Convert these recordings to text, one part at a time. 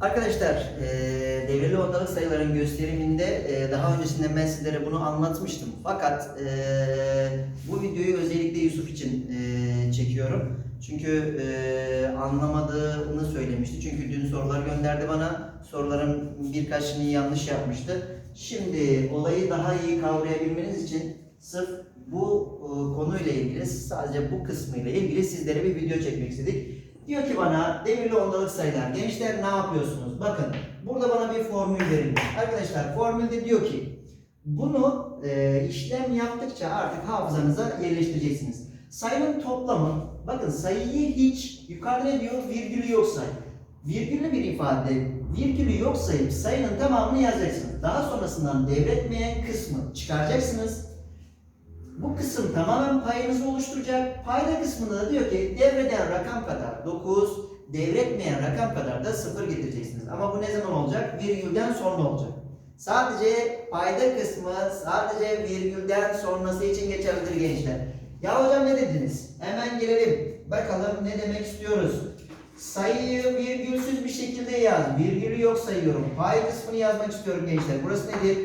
Arkadaşlar, e, devreli ondalık sayıların gösteriminde e, daha öncesinde ben sizlere bunu anlatmıştım. Fakat e, bu videoyu özellikle Yusuf için e, çekiyorum. Çünkü e, anlamadığını söylemişti. Çünkü dün sorular gönderdi bana. Soruların birkaçını yanlış yapmıştı. Şimdi olayı daha iyi kavrayabilmeniz için sırf bu e, konuyla ilgili, sadece bu kısmıyla ilgili sizlere bir video çekmek istedik. Diyor ki bana demirli ondalık sayılar. Gençler ne yapıyorsunuz? Bakın burada bana bir formül verilmiş. Arkadaşlar formülde diyor ki bunu e, işlem yaptıkça artık hafızanıza yerleştireceksiniz. Sayının toplamı bakın sayıyı hiç yukarıda ne diyor? Virgülü yok say. Virgüllü bir ifade virgülü yok sayıp sayının tamamını yazacaksınız. Daha sonrasından devretmeyen kısmı çıkaracaksınız. Bu kısım tamamen payınızı oluşturacak. Payda kısmında da diyor ki devreden rakam kadar 9, devretmeyen rakam kadar da 0 getireceksiniz. Ama bu ne zaman olacak? Virgülden sonra olacak. Sadece payda kısmı sadece virgülden sonrası için geçerlidir gençler. Ya hocam ne dediniz? Hemen gelelim. Bakalım ne demek istiyoruz. Sayıyı virgülsüz bir şekilde yaz. Virgülü yok sayıyorum. Pay kısmını yazmak istiyorum gençler. Burası nedir?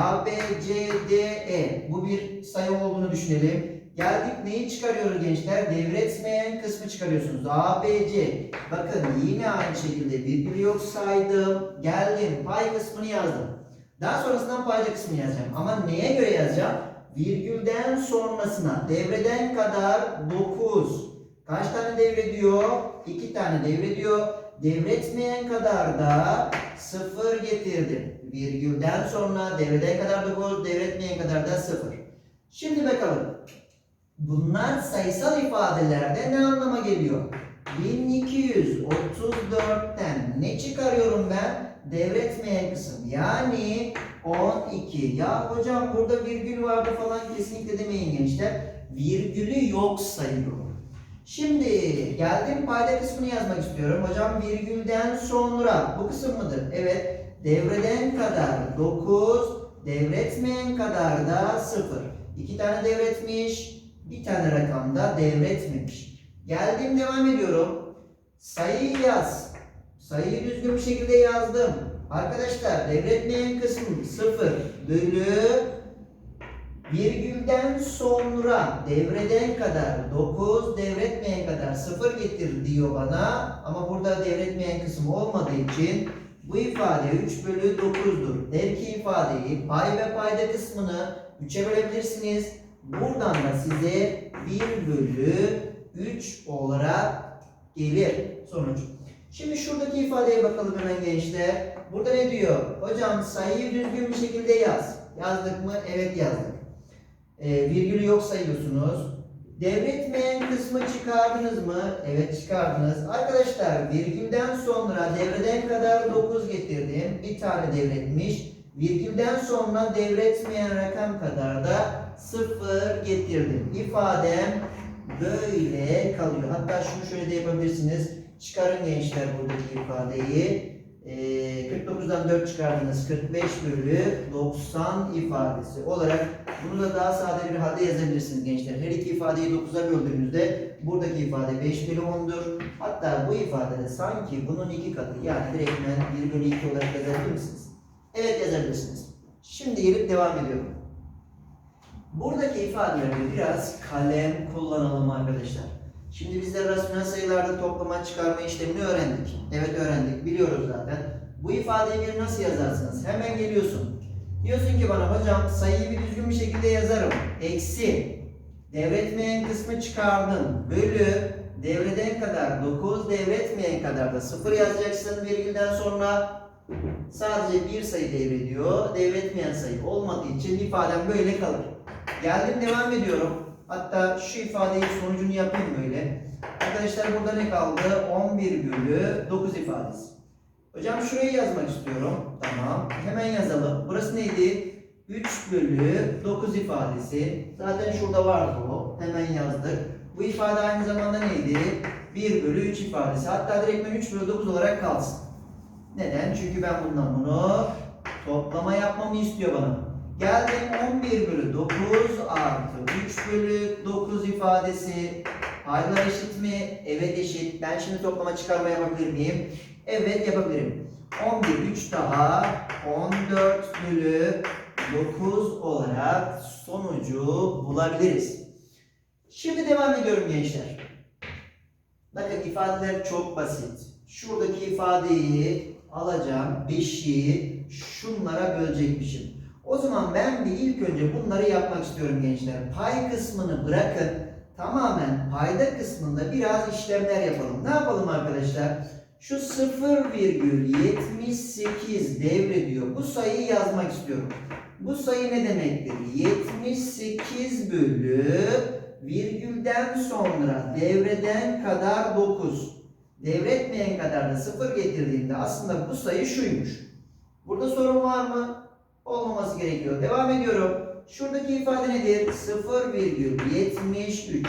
A, B, C, D, E. Bu bir sayı olduğunu düşünelim. Geldik neyi çıkarıyoruz gençler? Devretmeyen kısmı çıkarıyorsunuz. A, B, C. Bakın yine aynı şekilde virgül yok saydım. Geldim pay kısmını yazdım. Daha sonrasından payda kısmını yazacağım. Ama neye göre yazacağım? Virgülden sonrasına devreden kadar 9. Kaç tane devrediyor? 2 tane devrediyor. Devretmeyen kadar da 0 getirdim. Virgülden sonra devreden kadar 9, devretmeyen kadar da 0. Şimdi bakalım. Bunlar sayısal ifadelerde ne anlama geliyor? 1234'ten ne çıkarıyorum ben? Devretmeyen kısım. Yani 12. Ya hocam burada virgül vardı falan kesinlikle demeyin gençler. Virgülü yok sayıyorum. Şimdi geldim payda kısmını yazmak istiyorum. Hocam virgülden sonra bu kısım mıdır? Evet. Devreden kadar 9, devretmeyen kadar da 0. İki tane devretmiş, bir tane rakamda devretmemiş. Geldim devam ediyorum. Sayıyı yaz. Sayıyı düzgün bir şekilde yazdım. Arkadaşlar devretmeyen kısmı 0 bölü virgülden sonra devreden kadar 9 devretmeyen kadar 0 getir diyor bana. Ama burada devretmeyen kısmı olmadığı için bu ifade 3 bölü 9'dur. Der ki ifadeyi pay ve payda kısmını 3'e bölebilirsiniz. Buradan da size 1 bölü 3 olarak gelir sonuç. Şimdi şuradaki ifadeye bakalım hemen gençler. Burada ne diyor? Hocam sayıyı düzgün bir şekilde yaz. Yazdık mı? Evet yazdık. E, virgülü yok sayıyorsunuz. Devretmeyen kısmı çıkardınız mı? Evet çıkardınız. Arkadaşlar virgülden sonra devreden kadar 9 getirdim. Bir tane devretmiş. Virgülden sonra devretmeyen rakam kadar da 0 getirdim. İfadem böyle kalıyor. Hatta şunu şöyle de yapabilirsiniz. Çıkarın gençler buradaki ifadeyi. Ee, 49'dan 4 çıkardınız. 45 bölü 90 ifadesi olarak bunu da daha sade bir halde yazabilirsiniz gençler. Her iki ifadeyi 9'a böldüğünüzde buradaki ifade 5 bölü 10'dur. Hatta bu ifadede sanki bunun iki katı yani direktmen 1 bölü 2 olarak yazabilir misiniz? Evet yazabilirsiniz. Şimdi gelip devam ediyorum. Buradaki ifadelerde biraz kalem kullanalım arkadaşlar. Şimdi bizler rasyonel sayılarda toplama çıkarma işlemini öğrendik. Evet öğrendik. Biliyoruz zaten. Bu ifadeyi bir nasıl yazarsınız? Hemen geliyorsun. Diyorsun ki bana hocam sayıyı bir düzgün bir şekilde yazarım. Eksi. Devretmeyen kısmı çıkardım. Bölü. Devreden kadar 9, devretmeyen kadar da 0 yazacaksın virgülden sonra. Sadece bir sayı devrediyor. Devretmeyen sayı olmadığı için ifadem böyle kalır. Geldim devam ediyorum. Hatta şu ifadeyi sonucunu yapayım böyle. Arkadaşlar burada ne kaldı? 11 bölü 9 ifadesi. Hocam şurayı yazmak istiyorum. Tamam. Hemen yazalım. Burası neydi? 3 bölü 9 ifadesi. Zaten şurada vardı o. Hemen yazdık. Bu ifade aynı zamanda neydi? 1 bölü 3 ifadesi. Hatta direkt 3 bölü 9 olarak kalsın. Neden? Çünkü ben bundan bunu toplama yapmamı istiyor bana. Geldim 11 bölü 9 artı 3 bölü 9 ifadesi. Paylar eşit mi? Evet eşit. Ben şimdi toplama çıkarma yapabilir miyim? Evet yapabilirim. 11 3 daha 14 bölü 9 olarak sonucu bulabiliriz. Şimdi devam ediyorum gençler. Bakın ifadeler çok basit. Şuradaki ifadeyi alacağım. 5'i şunlara bölecekmişim. O zaman ben bir ilk önce bunları yapmak istiyorum gençler. Pay kısmını bırakın. Tamamen payda kısmında biraz işlemler yapalım. Ne yapalım arkadaşlar? Şu 0,78 devrediyor. Bu sayıyı yazmak istiyorum. Bu sayı ne demektir? 78 bölü virgülden sonra devreden kadar 9. Devretmeyen kadar da 0 getirdiğimde aslında bu sayı şuymuş. Burada sorun var mı? Olmaması gerekiyor. Devam ediyorum. Şuradaki ifade nedir? 0,73.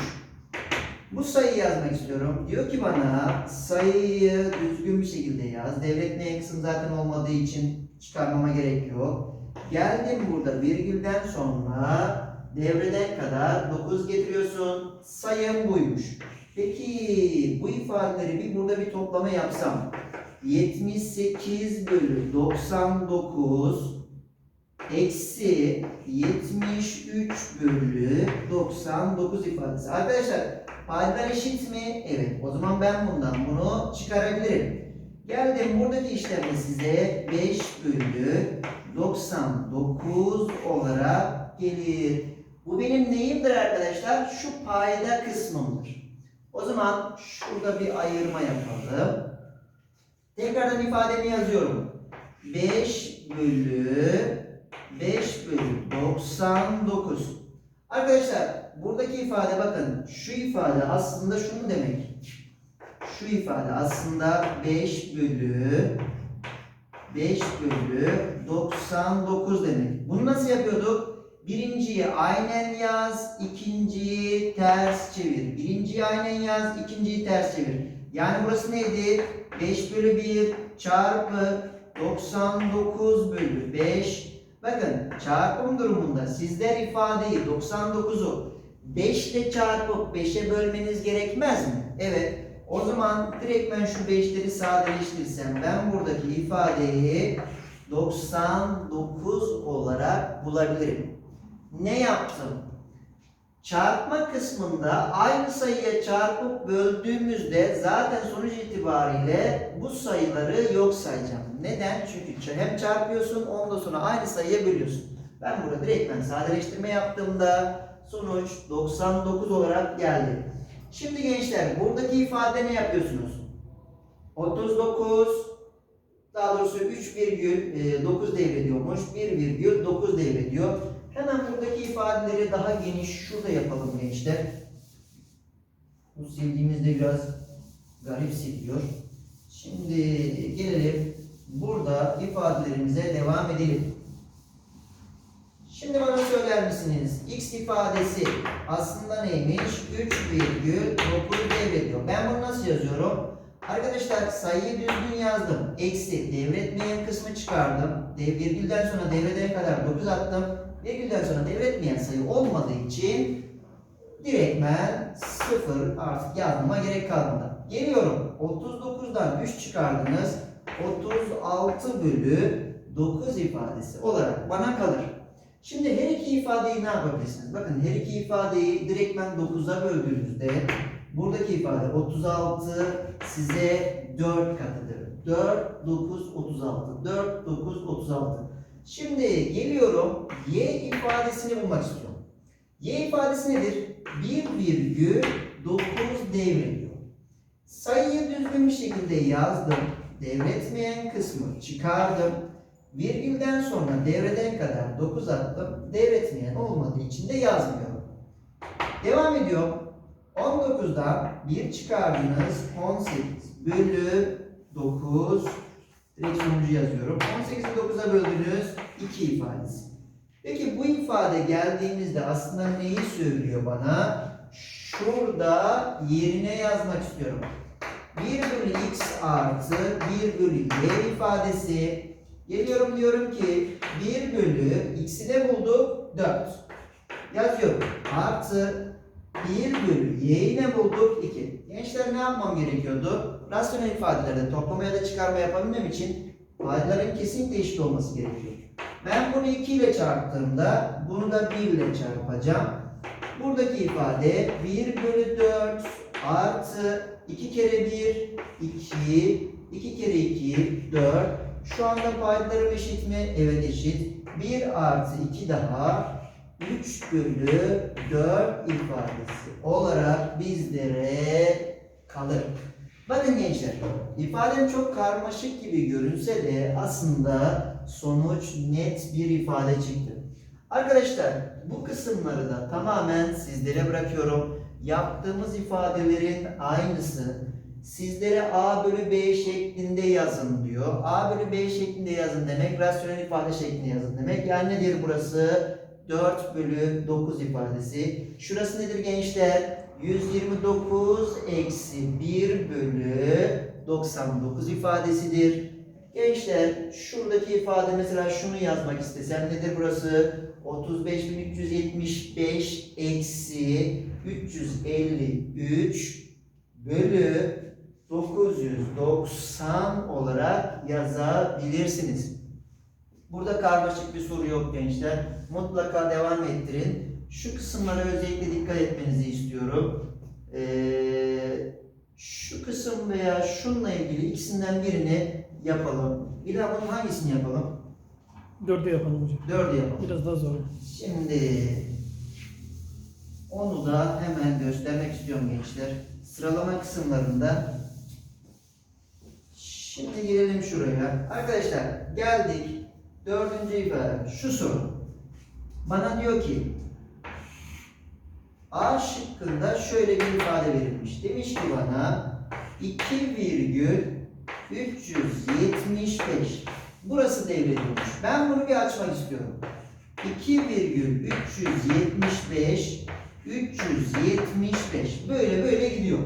Bu sayıyı yazmak istiyorum. Diyor ki bana sayıyı düzgün bir şekilde yaz. Devretmeyen kısım zaten olmadığı için çıkarmama gerek yok. Geldim burada virgülden sonra devreden kadar 9 getiriyorsun. Sayım buymuş. Peki bu ifadeleri bir burada bir toplama yapsam 78 bölü 99 eksi 73 bölü 99 ifadesi. Arkadaşlar paydalar eşit mi? Evet. O zaman ben bundan bunu çıkarabilirim. Geldim buradaki işlemi size 5 bölü 99 olarak gelir. Bu benim neyimdir arkadaşlar? Şu payda kısmımdır. O zaman şurada bir ayırma yapalım. Tekrardan ifademi yazıyorum. 5 bölü 5 bölü 99. Arkadaşlar buradaki ifade bakın şu ifade aslında şunu demek. Şu ifade aslında 5 bölü 5 bölü 99 demek. Bunu nasıl yapıyorduk? Birinciyi aynen yaz, ikinciyi ters çevir. Birinciyi aynen yaz, ikinciyi ters çevir. Yani burası neydi? 5 bölü 1 çarpı 99 bölü 5. Bakın çarpım durumunda sizler ifadeyi 99'u 5 ile çarpıp 5'e bölmeniz gerekmez mi? Evet. O zaman direkt ben şu 5'leri sadeleştirsem ben buradaki ifadeyi 99 olarak bulabilirim. Ne yaptım? Çarpma kısmında aynı sayıya çarpıp böldüğümüzde zaten sonuç itibariyle bu sayıları yok sayacağım. Neden? Çünkü hem çarpıyorsun ondan sonra aynı sayıya bölüyorsun. Ben burada direkt ben sadeleştirme yaptığımda sonuç 99 olarak geldi. Şimdi gençler buradaki ifade ne yapıyorsunuz? 39 daha doğrusu 3,9 devrediyormuş. 1,9 devrediyor. Hemen buradaki ifadeleri daha geniş şurada yapalım gençler. Bu sildiğimizde biraz garip siliyor. Şimdi gelelim burada ifadelerimize devam edelim. Şimdi bana söyler misiniz? X ifadesi aslında neymiş? 3,9 devrediyor. Ben bunu nasıl yazıyorum? Arkadaşlar sayıyı düzgün yazdım. Eksi devretmeyen kısmı çıkardım. Dev, virgülden sonra devredene kadar 9 attım. Virgülden sonra devretmeyen sayı olmadığı için direktmen 0 artık yazmama gerek kalmadı. Geliyorum. 39'dan 3 çıkardınız. 36 bölü 9 ifadesi olarak bana kalır. Şimdi her iki ifadeyi ne yapabilirsiniz? Bakın her iki ifadeyi direktmen 9'a böldüğünüzde buradaki ifade 36 size 4 katıdır. 4, 9, 36. 4, 9, 36. Şimdi geliyorum y ifadesini bulmak istiyorum. Y ifadesi nedir? 1,9 devrediyor. Sayıyı düzgün bir şekilde yazdım. Devretmeyen kısmı çıkardım. Virgülden sonra devreden kadar 9 attım. Devretmeyen olmadığı için de yazmıyorum. Devam ediyorum. 19'dan 1 çıkardınız. 18 bölü 9. Direkt sonucu yazıyorum. 18'i 9'a böldünüz. 2 ifadesi. Peki bu ifade geldiğimizde aslında neyi söylüyor bana? Şurada yerine yazmak istiyorum. 1 bölü x artı 1 bölü y ifadesi Geliyorum diyorum ki 1 bölü x'i ne bulduk? 4. Yazıyorum. Artı 1 bölü y'yi ne bulduk? 2. Gençler ne yapmam gerekiyordu? rasyonel ifadelerde toplama ya da çıkarma yapabilmem için paydaların kesinlikle eşit olması gerekiyor. Ben bunu 2 ile çarptığımda bunu da 1 ile çarpacağım. Buradaki ifade 1 bölü 4 artı 2 kere 1 2 2 kere 2 4 şu anda paydalarım eşit mi? Evet eşit. 1 artı 2 daha 3 bölü 4 ifadesi olarak bizlere kalır. Bakın gençler, ifadem çok karmaşık gibi görünse de aslında sonuç net bir ifade çıktı. Arkadaşlar bu kısımları da tamamen sizlere bırakıyorum. Yaptığımız ifadelerin aynısı sizlere A bölü B şeklinde yazın diyor. A bölü B şeklinde yazın demek rasyonel ifade şeklinde yazın demek. Yani nedir burası? 4 bölü 9 ifadesi. Şurası nedir gençler? 129 eksi 1 bölü 99 ifadesidir. Gençler şuradaki ifade mesela şunu yazmak istesem nedir burası? 35.375 eksi 353 bölü 990 olarak yazabilirsiniz. Burada karmaşık bir soru yok gençler. Mutlaka devam ettirin. Şu kısımlara özellikle dikkat etmenizi istiyorum. Ee, şu kısım veya şunla ilgili ikisinden birini yapalım. Daha bunun hangisini yapalım? Dörde yapalım hocam. Dördü yapalım. Biraz daha zor. Şimdi onu da hemen göstermek istiyorum gençler. Sıralama kısımlarında Şimdi girelim şuraya. Arkadaşlar geldik. Dördüncü ifade. Şu soru. Bana diyor ki A şıkkında şöyle bir ifade verilmiş. Demiş ki bana 2,375 Burası devrediyormuş. Ben bunu bir açmak istiyorum. 2,375 375 böyle böyle gidiyor.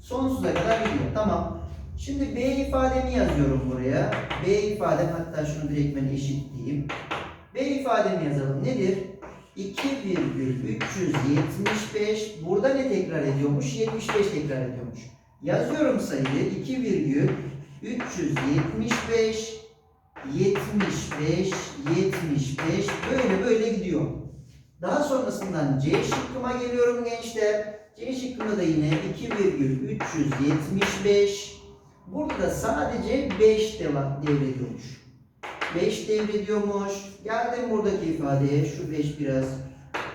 Sonsuza kadar gidiyor. Tamam. Şimdi B ifademi yazıyorum buraya. B ifadem hatta şunu direktmen eşitleyeyim. B ifademi yazalım. Nedir? 2,375 burada ne tekrar ediyormuş? 75 tekrar ediyormuş. Yazıyorum sayıyı 2,375 75 75 böyle böyle gidiyor. Daha sonrasından C şıkkıma geliyorum gençler. C şıkkında da yine 2,375 Burada da sadece 5 devam devrediyormuş. 5 devrediyormuş. Geldim buradaki ifadeye. Şu 5 biraz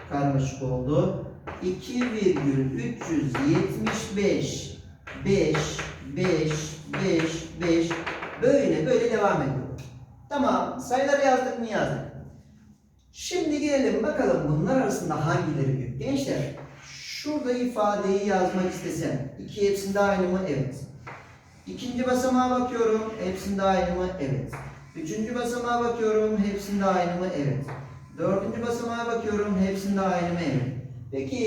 karmaşık oldu. 2,375 5 5 5 5 böyle böyle devam ediyor. Tamam sayıları yazdık mı yazdık. Şimdi gelelim bakalım bunlar arasında hangileri büyük. Gençler şurada ifadeyi yazmak istesem iki hepsinde aynı mı? Evet. İkinci basamağa bakıyorum. Hepsinde aynı mı? Evet. Üçüncü basamağa bakıyorum. Hepsinde aynı mı? Evet. Dördüncü basamağa bakıyorum. Hepsinde aynı mı? Evet. Peki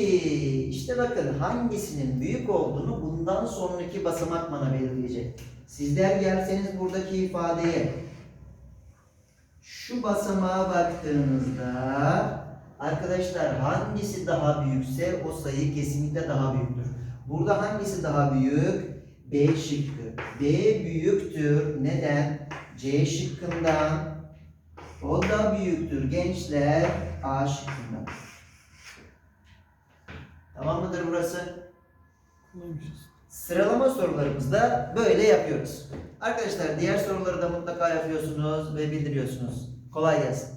işte bakın hangisinin büyük olduğunu bundan sonraki basamak bana belirleyecek. Sizler gelseniz buradaki ifadeye şu basamağa baktığınızda arkadaşlar hangisi daha büyükse o sayı kesinlikle daha büyüktür. Burada hangisi daha büyük? B şıkkı. B büyüktür. Neden? C şıkkından. O da büyüktür gençler. A şıkkından. Tamam mıdır burası? Sıralama sorularımızda böyle yapıyoruz. Arkadaşlar diğer soruları da mutlaka yapıyorsunuz ve bildiriyorsunuz. Kolay gelsin.